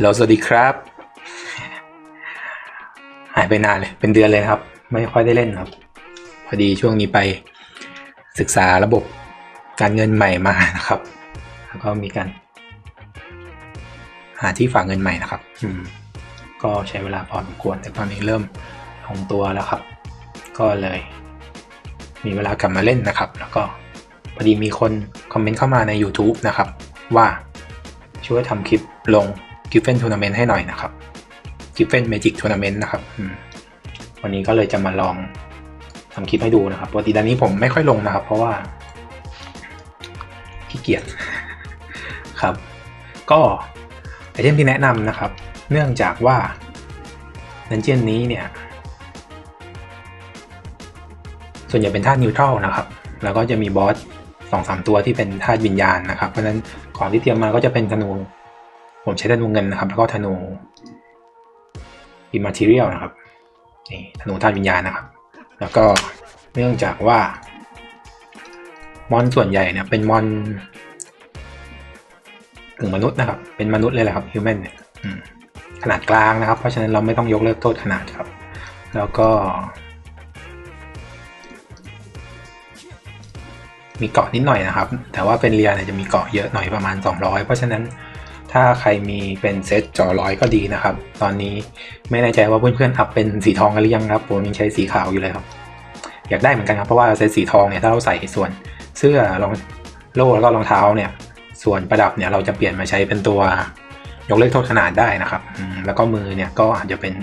ฮัลโหลสวัสดีครับ หายไปนานเลย เป็นเดือนเลยครับ ไม่ค่อยได้เล่นครับ พอดีช่วงนี้ไปศึกษาระบบการเงินใหม่มานะครับ แล้วก็มีการหาที่ฝากเงินใหม่นะครับ อืม ก็ใช้เวลาพอสมควร แต่ตอนนี้เริ่มลงตัวแล้วครับ ก็เลย มีเวลากลับมาเล่นนะครับ แล้วก็พอดีมีคนคอมเมนต์เข้ามาใน YouTube นะครับ ว่าช่วยทำคลิปลง g i f f e n Tournament ให้หน่อยนะครับ g i f f e n Magic Tournament นะครับวันนี้ก็เลยจะมาลองทำคลิปให้ดูนะครับปกติด้านนี้ผมไม่ค่อยลงนะครับ เพราะว่าขี้เกียจครับ ก็ไอเทมที่แนะนำนะครับ เนื่องจากว่าดันเจียนนี้เนี่ย ส่วนใหญ่เป็นธาตุนิวทรัลนะครับ แล้วก็จะมีบอสสองสามตัวที่เป็นธาตุวิญญาณนะครับ เพราะฉะนั้นของที่เตรียมมาก็จะเป็นธนู ผมใช้ธนูเงินนะครับ แล้วก็ธนูอิมมาทีเรียลนะครับนี่ธนูธาตุวิญญาณนะครับ แล้วก็เนื่องจากว่ามอนส่วนใหญ่เนี่ยเป็นมอนกึ่งมนุษย์นะครับ เป็นมนุษย์เลยแหละครับฮิวแมนเนี่ยขนาดกลางนะครับ เพราะฉะนั้นเราไม่ต้องยกเลิกโทษขนาดครับ แล้วก็ มีเกาะนิดหน่อยนะครับ แต่ว่าเป็นเรียเนี่ยจะมีเกาะเยอะหน่อยประมาณ 200 เพราะฉะนั้น ถ้าใครมีเป็นเซตจอร้อยก็ดีนะครับ ตอนนี้ไม่แน่ใจว่าเพื่อนๆอัพเป็นสีทองกันหรือยังครับ ผมยังใช้สีขาวอยู่เลยครับ อยากได้เหมือนกันครับ เพราะว่าเซตสีทองเนี่ยถ้าเราใส่ส่วนเสื้อรองโล่แล้วก็รองเท้าเนี่ย ส่วนประดับเนี่ยเราจะเปลี่ยนมาใช้เป็นตัวยกเลิกโทษขนาดได้นะครับ แล้วก็มือเนี่ยก็อาจจะเป็น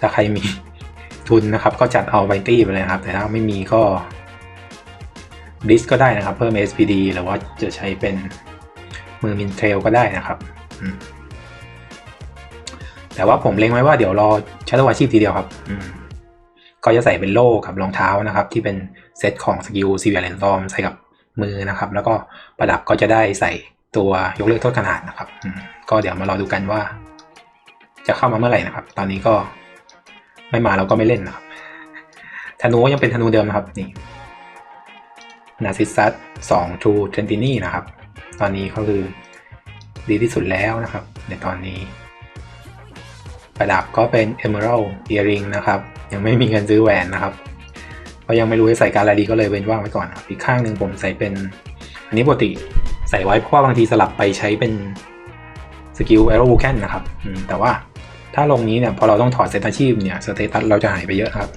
ถ้าใครมีทุนนะครับ ก็จัดเอาไวตี้ไปเลยครับ แต่ถ้าไม่มีก็บลิสก็ได้นะครับ เพิ่ม SPD หรือว่าจะใช้เป็น มือมินเทรลก็ได้นะครับ แต่ว่าผมเล็งไว้ว่าเดี๋ยวรอใช้ตัวอาชีพทีเดียวครับ ก็จะใส่เป็นโล่กับรองเท้านะครับ ที่เป็นเซตของสกิลซีเวียเลนซอมใส่กับมือนะครับ แล้วก็ประดับก็จะได้ใส่ตัวยกเลิกโทษขนาดนะครับ ก็เดี๋ยวมารอดูกันว่า จะเข้ามาเมื่อไหร่นะครับ ตอนนี้ก็ไม่มาเราก็ไม่เล่นนะครับธนูก็ยังเป็นธนูเดิมนะครับนี่นาซิซัส2 True t r e n t i n i นะครับ ตอนนี้ก็คือดีที่สุดแล้วนะครับ ในตอนนี้ ประดับก็เป็น Emerald Earring นะครับ ยังไม่มีเงินซื้อแหวนนะครับ ก็ยังไม่รู้จะใส่การอะไรดีก็เลยเว้นว่างไว้ก่อนครับอีกข้างหนึ่งผมใส่เป็น อันนี้ปกติใส่ไว้เพราะว่าบางทีสลับไปใช้เป็นสกิล Arrow Vulcan นะครับแต่ว่าถ้าลงนี้เนี่ยพอเราต้องถอดเซตอาชีพเนี่ยสเตตัสเราจะหายไปเยอะครับ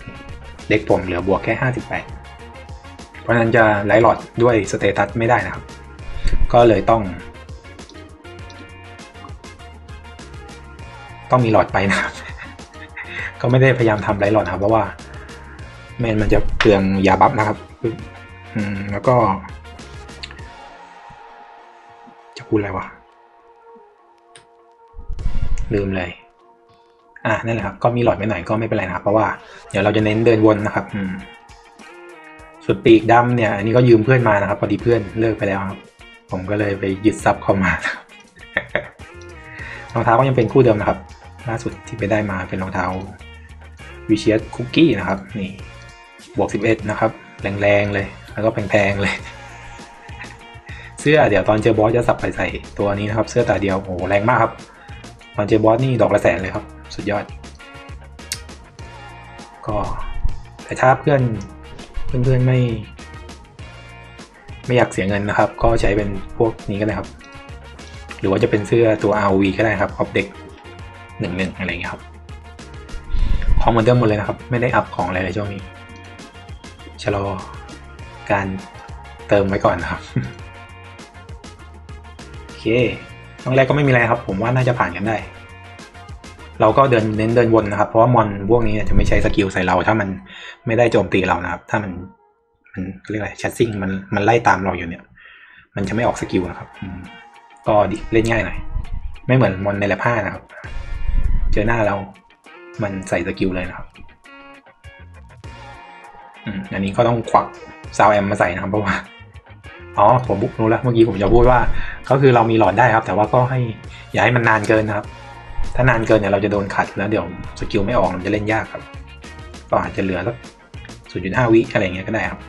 เด็กผมเหลือบวกแค่ 58 เพราะนั้นจะไลท์หลอดด้วยสเตตัสไม่ได้นะครับ ก็เลยต้อง ต้องมีหลอดไปนะครับ ก็ไม่ได้พยายามทำไลท์หลอดครับ เพราะว่าแมนมันจะเปลืองยาบัฟนะครับอืมแล้วก็ จะพูดอะไรวะ ลืมเลย อะนั่นแหละครับ ก็มีหลอดไปหน่อยก็ไม่เป็นไรนะครับ เพราะว่าเดี๋ยวเราจะเน้นเดินวนนะครับ อืมส่วนปีกดำเนี่ย อันนี้ก็ยืมเพื่อนมานะครับพอดีเพื่อนเลิกไปแล้วครับ ผมก็เลยไปยึดซับเข้ามาครับรองเท้าก็ยังเป็นคู่เดิมนะครับ ล่าสุดที่ไปได้มาเป็นรองเท้าวิเชียสคุกกี้นะครับนี่บวก 11 นะครับ แรงๆเลย แล้วก็แพงๆเลย เสื้อเดี๋ยวตอนเจอบอสจะสับไปใส่ตัวนี้นะครับ เสื้อตาเดียวโอ้โหแรงมากครับ ตอนเจอบอสนี่ดอกละแสนเลยครับ สุดยอด ก็แต่ถ้าเพื่อนเพื่อนๆไม่ ไม่อยากเสียเงินนะครับ ก็ใช้เป็นพวกนี้ก็ได้ครับ หรือว่าจะเป็นเสื้อตัว RV ก็ได้ครับออฟเด็กหนึ่งหนึ่งอะไรเงี้ยครับของเหมือนเดิมหมดเลยนะครับ ไม่ได้อัพของอะไรเลยช่วงนี้ชะลอการเติมไว้ก่อนนะครับโอเคตอนแรกก็ไม่มีอะไรครับ ผมว่าน่าจะผ่านกันได้ เราก็เดินเน้นเดินวนนะครับ เพราะว่ามอนพวกนี้จะไม่ใช้สกิลใส่เราถ้ามันไม่ได้โจมตีเรานะครับ ถ้ามัน มันเรียกอะไรชัดซิ่งมันมันไล่ตามเราอยู่เนี่ย มันจะไม่ออกสกิลนะครับก็ดีเล่นง่ายหน่อยไม่เหมือนมอนในแลบห้านะครับ เจอหน้าเรา มันใส่สกิลเลยนะครับอันนี้ก็ต้องควักซาวแอมมาใส่นะครับเพราะว่าอ๋อผมบุกรู้แล้วเมื่อกี้ผมจะพูดว่า ก็คือเรามีหลอดได้ครับ แต่ว่าก็ให้อย่าให้มันนานเกินนะครับ ถ้านานเกินเนี่ยเราจะโดนขัดแล้วเดี๋ยวสกิลไม่ออกมันจะเล่นยากครับ ก็อาจจะเหลือสักศูนย์จุดห้าวิอะไรเงี้ยก็ได้ครับ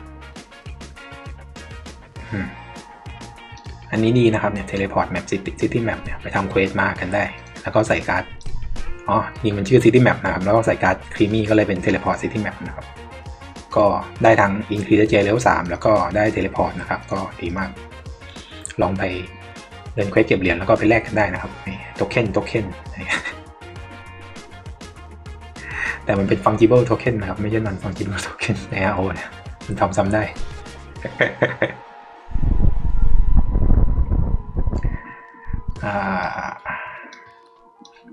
อันนี้ดีนะครับเนี่ยเทเลพอร์ตแมปซิตี้ซิตี้แมปเนี่ยไปทำเควสมากันได้ แล้วก็ใส่การ์ดอ๋อจริงมันชื่อ City Map นะครับ แล้วก็ใส่การ์ดครีมี่ก็เลยเป็น Teleport City Map นะครับ ก็ได้ทั้ง Increase J Level 3แล้วก็ได้ Teleport นะครับ ก็ดีมาก ลองไปเดินเควสเก็บเหรียญแล้วก็ไปแลกกันได้นะครับนี่โทเค็นโทเค็นแต่มันเป็น fungible token นะครับ ไม่ใช่ non fungible token ใน RO เนี่ยมันทำซ้ำได้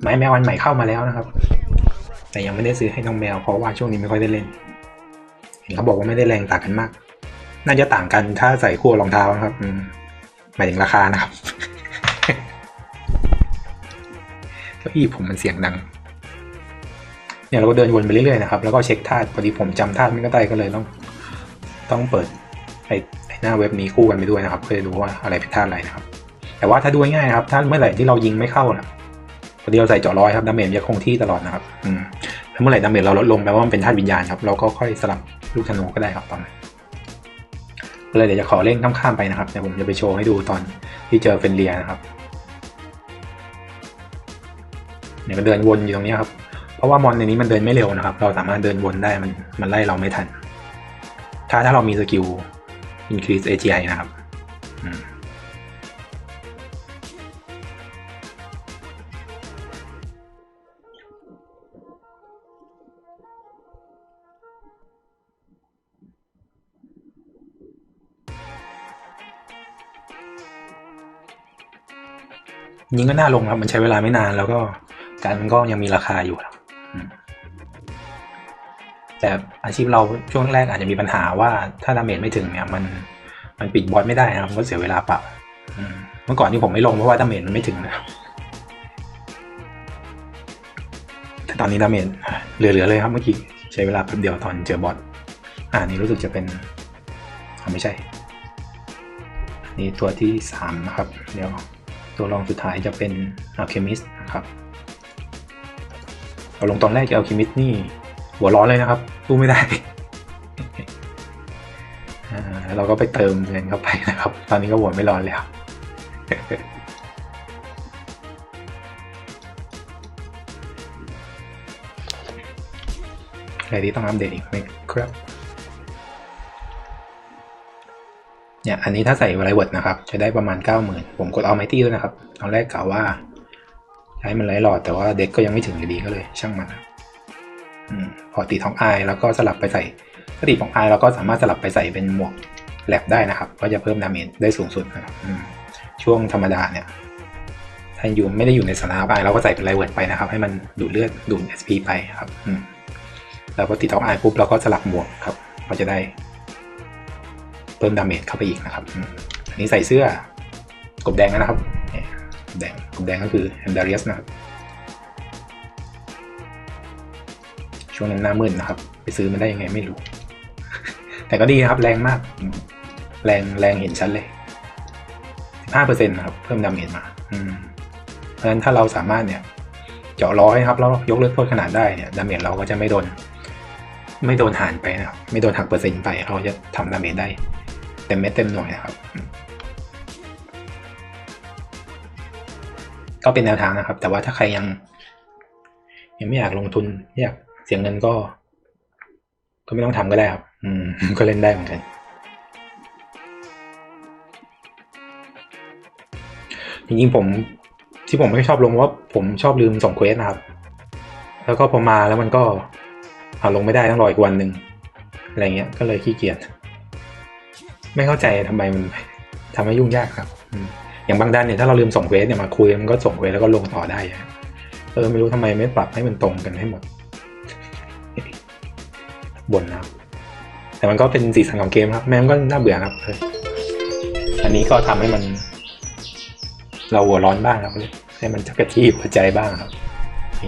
ไม้แมววันใหม่เข้ามาแล้วนะครับ แต่ยังไม่ได้ซื้อให้น้องแมวเพราะว่าช่วงนี้ไม่ค่อยได้เล่น เห็นเขาบอกว่าไม่ได้แรงต่างกันมาก น่าจะต่างกันถ้าใส่คู่รองเท้านะครับหมายถึงราคานะครับเก้าอี้ผมมันเสียงดัง เนี่ยเราก็เดินวนไปเรื่อยๆนะครับ แล้วก็เช็คธาตุพอดีผมจำธาตุไม่ก็ได้ก็เลยต้อง ต้องเปิดไอ้ไอ้หน้าเว็บนี้คู่กันไปด้วยนะครับ เพื่อรู้ว่าอะไรเป็นธาตุอะไรนะครับ แต่ว่าถ้าดูง่ายครับ ถ้าเมื่อไหร่ที่เรายิงไม่เข้านะพอดีเราใส่เจาะร้อยครับดาเมจจะคงที่ตลอดนะครับอืมแล้วเมื่อไหร่ดาเมจเราลดลงแปลว่ามันเป็นธาตุวิญญาณครับ เราก็ค่อยสลับลูกธนูก็ได้ครับตอนนั้นก็เลยเดี๋ยวจะขอเล่นข้ามๆไปนะครับเดี๋ยวผมจะไปโชว์ให้ดูตอนที่เจอเฟนเลียนะครับเนี่ยก็เดินวนอยู่ตรงนี้ครับ เพราะว่ามอนในนี้มันเดินไม่เร็วนะครับ เราสามารถเดินวนได้มันมันไล่เราไม่ทัน ถ้าถ้าเรามีสกิล increase AGI นะครับ ยิงก็น่าลงครับ มันใช้เวลาไม่นานแล้วก็การมันก็ยังมีราคาอยู่ครับแต่อาชีพเราช่วงแรกอาจจะมีปัญหาว่าถ้าดาเมจไม่ถึงเนี่ย มันมันปิดบอสไม่ได้นะครับก็เสียเวลาเปล่าเมื่อก่อนที่ผมไม่ลงเพราะว่าดาเมจมันไม่ถึงนะครับแต่ตอนนี้ดาเมจเหลือๆเลยครับเมื่อกี้ใช้เวลาแป๊บเดียวตอนเจอบอสอ่านี่รู้สึกจะเป็นอ่าไม่ใช่ นี่ตัวที่สามนะครับ เดี๋ยว ตัวรองสุดท้ายจะเป็น Alchemist นะครับเอาลงตอนแรกจะ Alchemist นี่หัวร้อนเลยนะครับสู้ไม่ได้แล้วเราก็ไปเติมเงินเข้าไปนะครับ ตอนนี้ก็หัวไม่ร้อนแล้วอะไรที่ต้องอัปเดตอีกไหมครับ เนี่ยอันนี้ถ้าใส่ไรเวิร์ดนะครับ จะได้ประมาณ 90,000 ผมกดเอาไมตี้ด้วยนะครับตอนแรกกล่าวว่า ใช้มันไรหลอดแต่ว่าเด็กก็ยังไม่ถึงอยู่ดีก็เลย ช่างมันอืมพอตีท้องไอแล้วก็สลับไปใส่ถ้าตีท้องไอายแล้วก็สามารถสลับไปใส่เป็นหมวกแลบได้นะครับ ก็จะเพิ่มดาเมจได้สูงสุดนะครับอืมช่วงธรรมดาเนี่ยถ้าอยู่ไม่ได้อยู่ในสนามอายเราก็ใส่เป็นไรเวิร์ดไปนะครับ ให้มันดูดเลือดดูด SP ไปครับอืมแล้วพอตีท้องไอปุ๊บเราก็สลับหมวกครับ ก็จะได้ เพิ่มดาเมจเข้าไปอีกนะครับอันนี้ใส่เสื้อกบแดงนะครับกบแดงกบแดงก็คือแฮมดาริสนะครับช่วงนั้นหน้ามืดนะครับ ไปซื้อมันได้ยังไงไม่รู้ แต่ก็ดีนะครับ แรงมาก แรงแรงเห็นชัดเลย15%นะครับ เพิ่มดาเมจมา อืม เพราะฉะนั้นถ้าเราสามารถเนี่ย เจาะร้อยครับ แล้วยกเลิกโทษขนาดได้เนี่ยดาเมจเราก็จะไม่โดน ไม่โดนหารไปนะครับ ไม่โดนหักเปอร์เซ็นต์ไป เราจะทำดาเมจได้ เต็มเม็ดเต็มหน่วยนะครับ ก็เป็นแนวทางนะครับ แต่ว่าถ้าใครยัง ยังไม่อยากลงทุนไม่อยากเสียงเงินก็ ก็ไม่ต้องทำก็ได้ครับ อืม ก็เล่นได้เหมือนกัน จริงๆผมที่ผมไม่ชอบลงว่าผมชอบลืมส่งเควสนะครับ แล้วก็พอมาแล้วมันก็เอาลงไม่ได้ต้องรออีกวันหนึ่งอะไรเงี้ยก็เลยขี้เกียจ ไม่เข้าใจทำไมมันทำให้ยุ่งยากครับอย่างบางด้านเนี่ยถ้าเราลืมส่งเวสเนี่ยมาคุยมันก็ส่งเวสแล้วก็ลงต่อได้เออไม่รู้ทำไมไม่ปรับให้มันตรงกันให้หมดบ่นนะครับแต่มันก็เป็นสีสันของเกมครับ แม้มันก็น่าเบื่อครับอันนี้ก็ทำให้มัน เราหัวร้อนบ้างครับให้มันจักระที่หัวใจบ้างครับ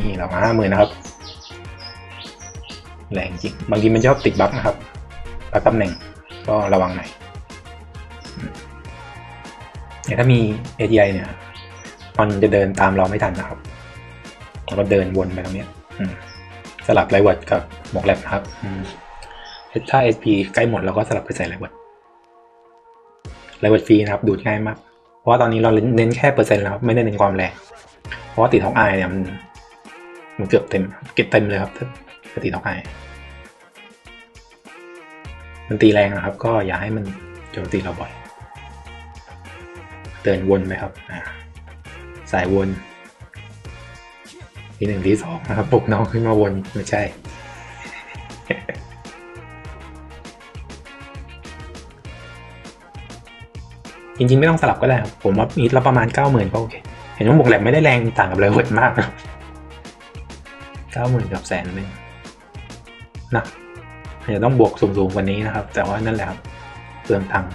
นี่เราห้าหมื่นนะครับแรงจริง บางทีมันชอบติดบั๊กนะครับบั๊กตำแหน่งก็ระวังหน่อย ถ้ามี ATI เนี่ย มันจะเดินตามเราไม่ทันนะครับแล้วก็เดินวนไปตรงนี้สลับไรเวิร์ดกับหมกแลบนะครับถ้า SP ใกล้หมดเราก็สลับไปใส่ไรเวิร์ดไรเวิร์ดฟรีนะครับ ดูดง่ายมาก เพราะว่าตอนนี้เราเน้นแค่เปอร์เซ็นต์แล้วไม่ได้เน้นความแรงเพราะว่าติดท็อกอเนี่ยมันมันเกือบเต็มเก็บเต็มเลยครับถ้าติดท็อกอมันตีแรงนะครับ ก็อย่าให้มันโจมตีเราบ่อย เดินวนไปครับสายวนทีหนึ่งทีสองนะครับปลุกน้องขึ้นมาวนไม่ใช่ จริงๆ ไม่ต้องสลับก็ได้ครับ ผมว่ามีดละประมาณเก้าหมื่นก็โอเค เห็นว่าบวกแหลมไม่ได้แรงต่างกับเลยเวิร์ดมากนะเก้าหมื่นกับแสนหนึ่งนะอาจจะต้องบวกสูงๆกว่านี้นะครับ แต่ว่านั่นแหละครับเปลืองตังค์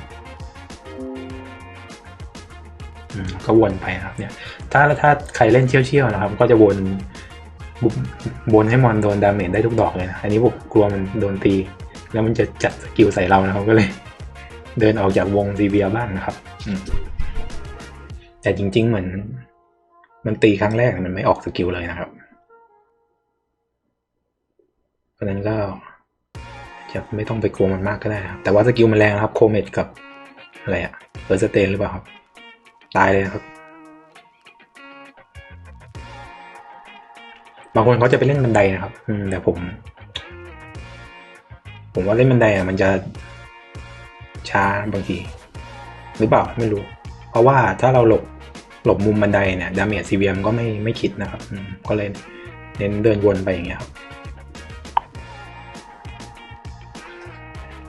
ก็วนไปนะครับเนี่ย ถ้าถ้าใครเล่นเชี่ยวๆนะครับ ก็จะวนวนให้มอนโดนดาเมจได้ทุกดอกเลยนะ อันนี้ผมกลัวมันโดนตี แล้วมันจะจัดสกิลใส่เรานะครับก็เลย เดินออกจากวงซีเวียบ้างนะครับแต่จริง ๆ เหมือน มันตีครั้งแรกมันไม่ออกสกิลเลยนะครับเพราะนั้นก็จะไม่ต้องไปกลัวมันมากก็ได้ครับแต่ว่าสกิลมันแรงนะครับโคเมดกับอะไรอะเออร์สเตนหรือเปล่าครับ ตายเลยนะครับบางคนเขาจะไปเล่นบันไดนะครับ อืมแต่ผม ผมว่าเล่นบันไดอะมันจะช้าบางที หรือเปล่าไม่รู้ เพราะว่าถ้าเราหลบหลบมุมบันไดเนี่ยดาเมจซีเวียมก็ไม่ไม่คิดนะครับก็เลยเน้นเดินวนไปอย่างเงี้ยครับ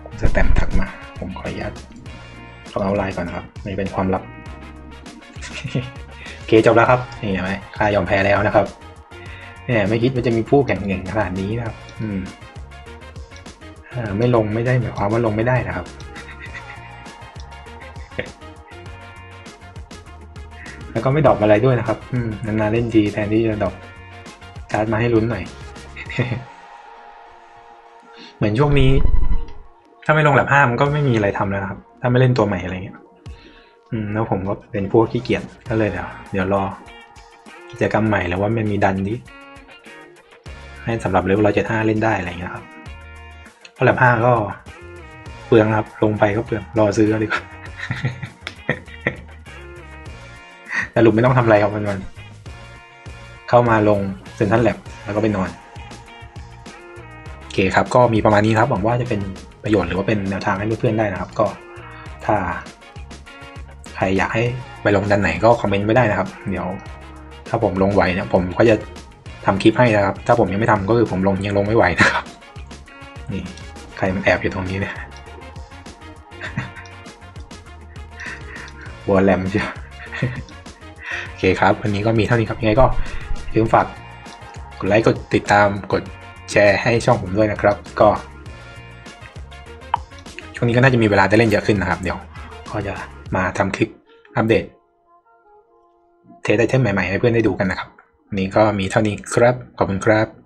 คุณสแตมป์ทักมา ผมขออนุญาตลองเอาไลน์ก่อนนะครับไม่เป็นความลับ โอเคจบแล้วครับนี่เห็นไหมค่ายอมแพ้แล้วนะครับเนี่ยไม่คิดว่าจะมีผู้แข่งเก่งขนาดนี้นะครับ อืมอไม่ลงไม่ได้หมายความว่าลงไม่ได้นะครับแล้วก็ไม่ดอปอะไรด้วยนะครับ อืมนานๆเล่นทีแทนที่จะดอปการ์ดมาให้ลุ้นหน่อย เหมือนช่วงนี้ ถ้าไม่ลงแลบห้ามันก็ไม่มีอะไรทำแล้วครับ ถ้าไม่เล่นตัวใหม่อะไรเงี้ย อืมแล้วผมก็เป็นพวกขี้เกียจก็เลยเดี๋ยวเดี๋ยวรอ กิจกรรมใหม่แล้วว่ามันมีดันดิให้สำหรับเลเวลร้อยเจ็ดห้าเล่นได้อะไรเงี้ยครับเพราะแลบห้าก็เปลืองครับ ลงไปก็เปลืองรอซื้อดีกว่าสรุปไม่ต้องทำอะไรครับวันวันเข้ามาลงเซ็นทรัลแลบแล้วก็ไปนอนโอเคครับ ก็มีประมาณนี้ครับหวังว่าจะเป็นประโยชน์หรือว่าเป็นแนวทางให้เพื่อนๆได้นะครับ ก็ถ้า ใครอยากให้ไปลงดันไหนก็คอมเมนต์ไว้ได้นะครับ เดี๋ยว ถ้าผมลงไหวเนี่ยผมก็จะทำคลิปให้นะครับ ถ้าผมยังไม่ทำก็คือผมลงยังลงไม่ไหวนะครับ นี่ใครมันแอบอยู่ตรงนี้เนี่ยวอลแลมเชียวโอเคครับ วันนี้ก็มีเท่านี้ครับ ยังไงก็อย่าลืมฝากกดไลค์กดติดตามกดแชร์ให้ช่องผมด้วยนะครับ ก็ช่วงนี้ก็น่าจะมีเวลาได้เล่นเยอะขึ้นนะครับ เดี๋ยวก็จะ มาทำคลิปอัปเดตเทสไอเทมใหม่ๆ ให้เพื่อนได้ดูกันนะครับนนี้ก็มีเท่านี้ครับ ขอบคุณครับ